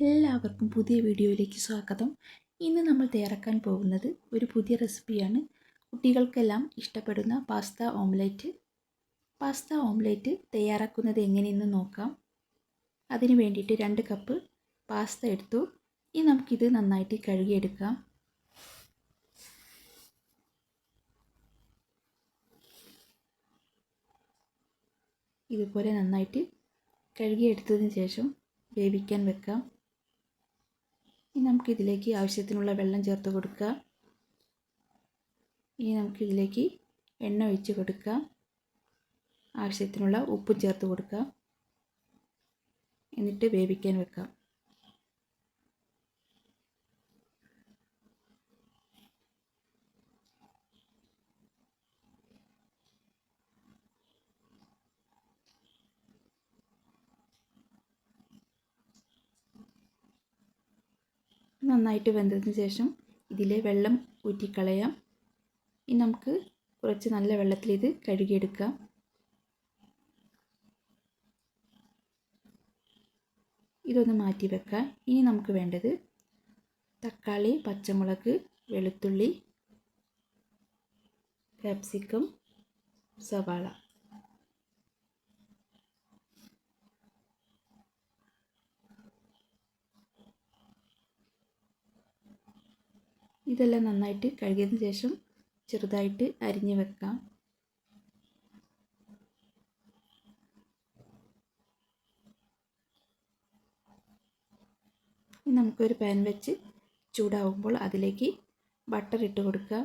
എല്ലാവർക്കും പുതിയ വീഡിയോയിലേക്ക് സ്വാഗതം. ഇന്ന് നമ്മൾ തയ്യാറാക്കാൻ പോകുന്നത് ഒരു പുതിയ റെസിപ്പിയാണ്. കുട്ടികൾക്കെല്ലാം ഇഷ്ടപ്പെടുന്ന പാസ്ത ഓംലേറ്റ്. പാസ്ത ഓംലേറ്റ് തയ്യാറാക്കുന്നത് എങ്ങനെയെന്ന് നോക്കാം. അതിന് വേണ്ടിയിട്ട് രണ്ട് കപ്പ് പാസ്ത എടുത്തു. ഇനി നമുക്കിത് നന്നായിട്ട് കഴുകിയെടുക്കാം. ഇതുപോലെ നന്നായിട്ട് കഴുകിയെടുത്തതിന് ശേഷം വേവിക്കാൻ വെക്കാം. ഇനി നമുക്കിതിലേക്ക് ആവശ്യത്തിനുള്ള വെള്ളം ചേർത്ത് കൊടുക്കുക. ഇനി നമുക്കിതിലേക്ക് എണ്ണ ഒഴിച്ച് കൊടുക്കുക. ആവശ്യത്തിനുള്ള ഉപ്പും ചേർത്ത് കൊടുക്കുക. എന്നിട്ട് വേവിക്കാൻ വെക്കാം നന്നായിട്ട് വെന്തതിന് ശേഷം ഇതിലെ വെള്ളം ഊറ്റിക്കളയാം. ഇനി നമുക്ക് കുറച്ച് നല്ല വെള്ളത്തിൽ ഇത് കഴുകിയെടുക്കാം. ഇതൊന്ന് മാറ്റി വെക്കാം. ഇനി നമുക്ക് വേണ്ടത് തക്കാളി പച്ചമുളക് വെളുത്തുള്ളി കാപ്സിക്കം സവാള. ഇതെല്ലാം നന്നായിട്ട് കഴുകിയതിന് ശേഷം ചെറുതായിട്ട് അരിഞ്ഞ് വെക്കാം. നമുക്കൊരു പാൻ വെച്ച് ചൂടാവുമ്പോൾ അതിലേക്ക് ബട്ടർ ഇട്ട് കൊടുക്കുക.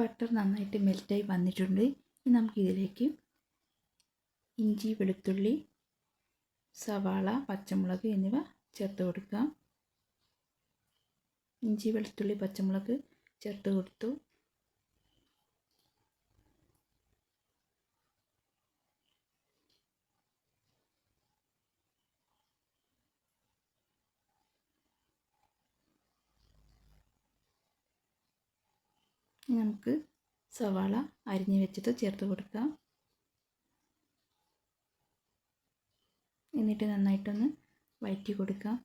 ബട്ടർ നന്നായിട്ട് മെൽറ്റായി വന്നിട്ടുണ്ട്. ഇനി നമുക്കിതിലേക്ക് ഇഞ്ചി വെളുത്തുള്ളി സവാള പച്ചമുളക് എന്നിവ ചേർത്ത് കൊടുക്കാം. ഇഞ്ചി വെളുത്തുള്ളി പച്ചമുളക് ചേർത്ത് കൊടുത്തു. നമുക്ക് സവാള അരിഞ്ഞ് വെച്ചത് ചേർത്ത് കൊടുക്കാം. എന്നിട്ട് നന്നായിട്ടൊന്ന് വഴറ്റി കൊടുക്കാം.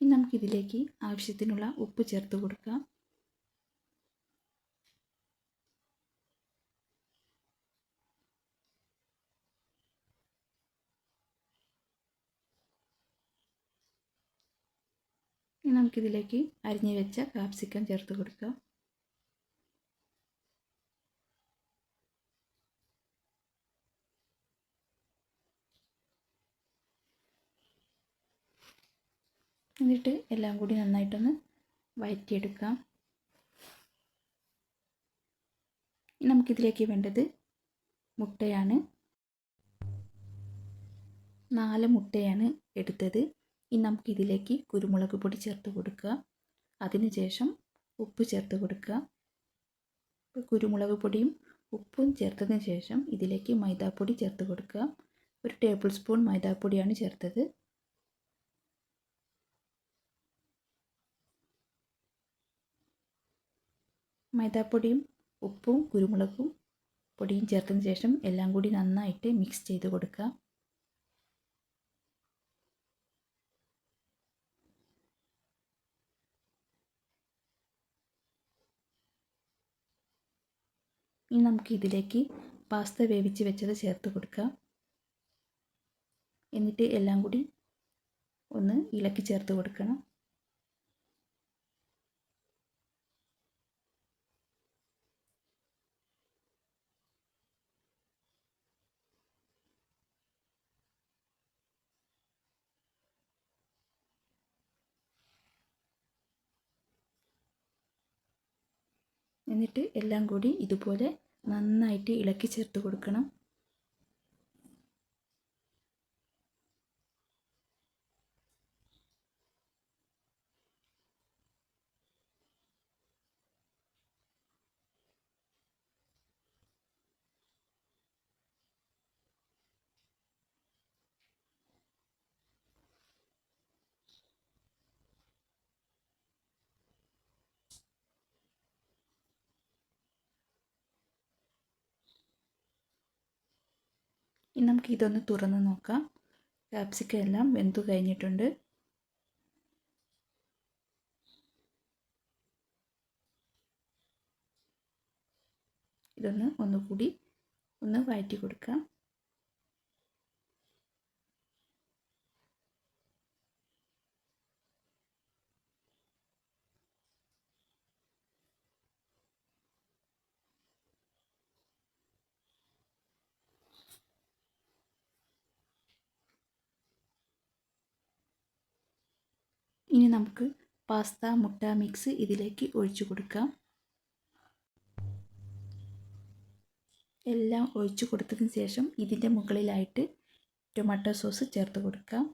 ഇനി നമുക്കിതിലേക്ക് ആവശ്യത്തിനുള്ള ഉപ്പ് ചേർത്ത് കൊടുക്കാം. ഇനി നമുക്കിതിലേക്ക് അരിഞ്ഞു വെച്ച കാപ്സിക്കം ചേർത്ത് കൊടുക്കാം. എന്നിട്ട് എല്ലാം കൂടി നന്നായിട്ടൊന്ന് വഴറ്റിയെടുക്കാം നമുക്കിതിലേക്ക് വേണ്ടത് മുട്ടയാണ്. നാല് മുട്ടയാണ് എടുത്തത്. ഇനി നമുക്കിതിലേക്ക് കുരുമുളക് പൊടി ചേർത്ത് കൊടുക്കുക. അതിനുശേഷം ഉപ്പ് ചേർത്ത് കൊടുക്കുക. കുരുമുളക് പൊടിയും ഉപ്പും ചേർത്തതിന് ശേഷം ഇതിലേക്ക് മൈദാപ്പൊടി ചേർത്ത് കൊടുക്കുക. ഒരു ടേബിൾ സ്പൂൺ മൈദാപ്പൊടിയാണ് ചേർത്തത്. മൈദാപ്പൊടിയും ഉപ്പും കുരുമുളകും പൊടിയും ചേർത്തതിന് ശേഷം എല്ലാം കൂടി നന്നായിട്ട് മിക്സ് ചെയ്ത് കൊടുക്കുക. ഇനി നമുക്ക് ഇതിലേക്ക് പാസ്ത വേവിച്ച് വെച്ചത് ചേർത്ത് കൊടുക്കാം. എന്നിട്ട് എല്ലാം കൂടി ഒന്ന് ഇളക്കി ചേർത്ത് കൊടുക്കണം. എന്നിട്ട് എല്ലാം കൂടി ഇതുപോലെ നന്നായിട്ട് ഇളക്കി ചേർത്ത് കൊടുക്കണം. ഇനി നമുക്ക് ഇതൊന്ന് തുറന്ന് നോക്കാം. ക്യാപ്സിക്കം എല്ലാം വെന്തു കഴിഞ്ഞിട്ടുണ്ട്. ഇതൊന്ന് ഒന്നുകൂടി ഒന്ന് വഴറ്റി കൊടുക്കാം. ഇനി നമുക്ക് പാസ്ത മുട്ട മിക്സ് ഇതിലേക്ക് ഒഴിച്ചു കൊടുക്കാം. എല്ലാം ഒഴിച്ചു കൊടുത്തതിന് ശേഷം ഇതിന്റെ മുകളിലായിട്ട് ടൊമാറ്റോ സോസ് ചേർത്ത് കൊടുക്കാം.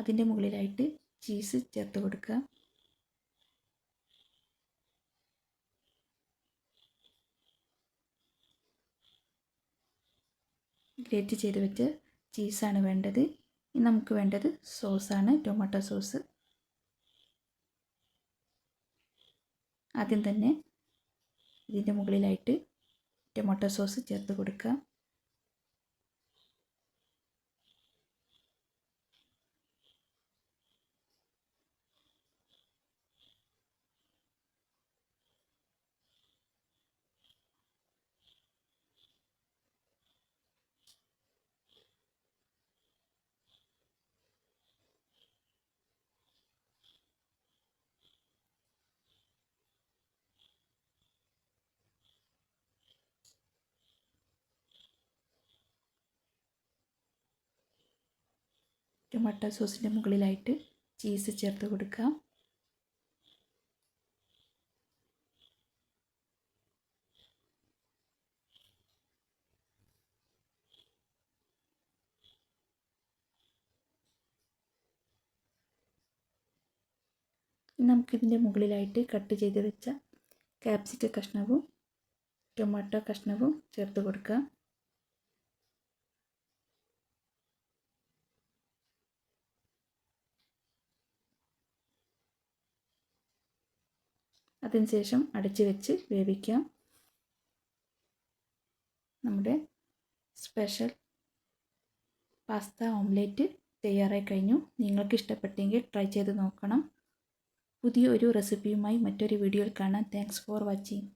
അതിന്റെ മുകളിലായിട്ട് ചീസ് ചേർത്ത് കൊടുക്കാം. ഗ്രേറ്റ് ചെയ്ത് വെച്ച് ചീസാണ് വേണ്ടത്. ഇനി നമുക്ക് വേണ്ടത് സോസാണ് ടൊമാറ്റോ സോസ്. ആദ്യം തന്നെ ഇതിന്റെ മുകളിലായിട്ട് ടൊമാറ്റോ സോസ് ചേർത്ത് കൊടുക്കുക. ടൊമാറ്റോ സോസിന്റെ മുകളിലായിട്ട് ചീസ് ചേർത്ത് കൊടുക്കാം നമുക്കിതിന്റെ മുകളിലായിട്ട് കട്ട് ചെയ്ത് വെച്ച ക്യാപ്സിക്ക കഷ്ണവും ടൊമാറ്റോ കഷ്ണവും ചേർത്ത് കൊടുക്കാം അതിനുശേഷം അടച്ചു വെച്ച് വേവിക്കാം. നമ്മുടെ സ്പെഷ്യൽ പാസ്ത ഓംലേറ്റ് തയ്യാറായി കഴിഞ്ഞു. നിങ്ങൾക്ക് ഇഷ്ടപ്പെട്ടെങ്കിൽ ട്രൈ ചെയ്ത് നോക്കണം. പുതിയ ഒരു റെസിപ്പിയുമായി മറ്റൊരു വീഡിയോയിൽ കാണാം. Thanks for watching